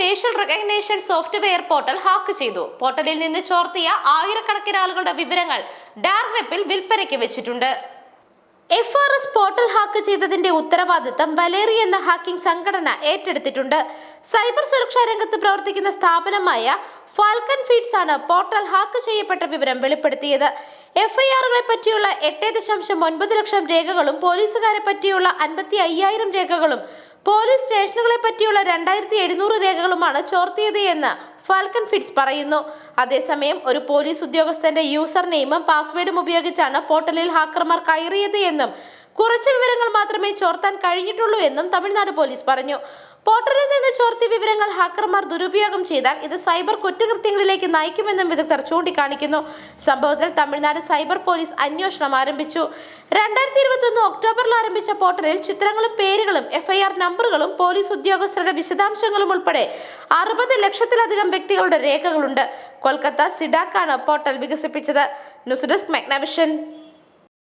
Facial recognition software portal hack ചെയ്തു. പോർട്ടലിൽ നിന്ന് ചോർത്തിയ ആയിരക്കണക്കിന് ആളുകളുടെ വിവരങ്ങൾ ഡാർക്ക് വെബിൽ വിൽപ്പനയ്ക്ക് വെച്ചിട്ടുണ്ട്. F R S portal hack ചെയ്തതിന്റെ ഉത്തരവാദിത്തം വലേറി എന്ന ഹാക്കിംഗ് സംഘടന ഏറ്റെടുത്തിട്ടുണ്ട്. സൈബർ സുരക്ഷാ രംഗത്ത് പ്രവർത്തിക്കുന്ന സ്ഥാപനമായ ഫാൽക്കൺ ഫീഡ്സ് ആണ് പോർട്ടൽ ഹാക്ക് ചെയ്യപ്പെട്ട വിവരം വെളിപ്പെടുത്തിയത്. എഫ്ഐആറുകളെ പറ്റിയുള്ള എട്ട് ദശാംശം ഒൻപത് ലക്ഷം രേഖകളും പോലീസുകാരെ പറ്റിയുള്ള അൻപത്തി അയ്യായിരം രേഖകളും പോലീസ് സ്റ്റേഷനുകളെ പറ്റിയുള്ള രണ്ടായിരത്തി എഴുന്നൂറ് രേഖകളുമാണ് ചോർത്തിയത് എന്ന് ഫാൽക്കൺ ഫിറ്റ്സ് പറയുന്നു. അതേസമയം ഒരു പോലീസ് ഉദ്യോഗസ്ഥന്റെ യൂസർ നെയിമും പാസ്വേഡും ഉപയോഗിച്ചാണ് പോർട്ടലിൽ ഹാക്കർമാർ കയറിയത് എന്നും കുറച്ച് വിവരങ്ങൾ മാത്രമേ ചോർത്താൻ കഴിഞ്ഞിട്ടുള്ളൂ എന്നും തമിഴ്നാട് പോലീസ് പറഞ്ഞു. പോർട്ടലിൽ നിന്ന് ചോർത്തിയ വിവരങ്ങൾ ഹാക്കർമാർ ദുരുപയോഗം ചെയ്താൽ ഇത് സൈബർ കുറ്റകൃത്യങ്ങളിലേക്ക് നയിക്കുമെന്നും വിദഗ്ധർ ചൂണ്ടിക്കാണിക്കുന്നു. സംഭവത്തിൽ തമിഴ്നാട് സൈബർ പോലീസ് അന്വേഷണം ആരംഭിച്ചു. രണ്ടായിരത്തി ഇരുപത്തൊന്ന് ഒക്ടോബറിൽ ആരംഭിച്ച പോർട്ടലിൽ ചിത്രങ്ങളും പേരുകളും എഫ്ഐആർ നമ്പറുകളും പോലീസ് ഉദ്യോഗസ്ഥരുടെ വിശദാംശങ്ങളും ഉൾപ്പെടെ അറുപത് ലക്ഷത്തിലധികം വ്യക്തികളുടെ രേഖകളുണ്ട്. കൊൽക്കത്ത സിഡാക്കാണ് പോർട്ടൽ വികസിപ്പിച്ചത്. News desk മെഗ്നവിഷൻ.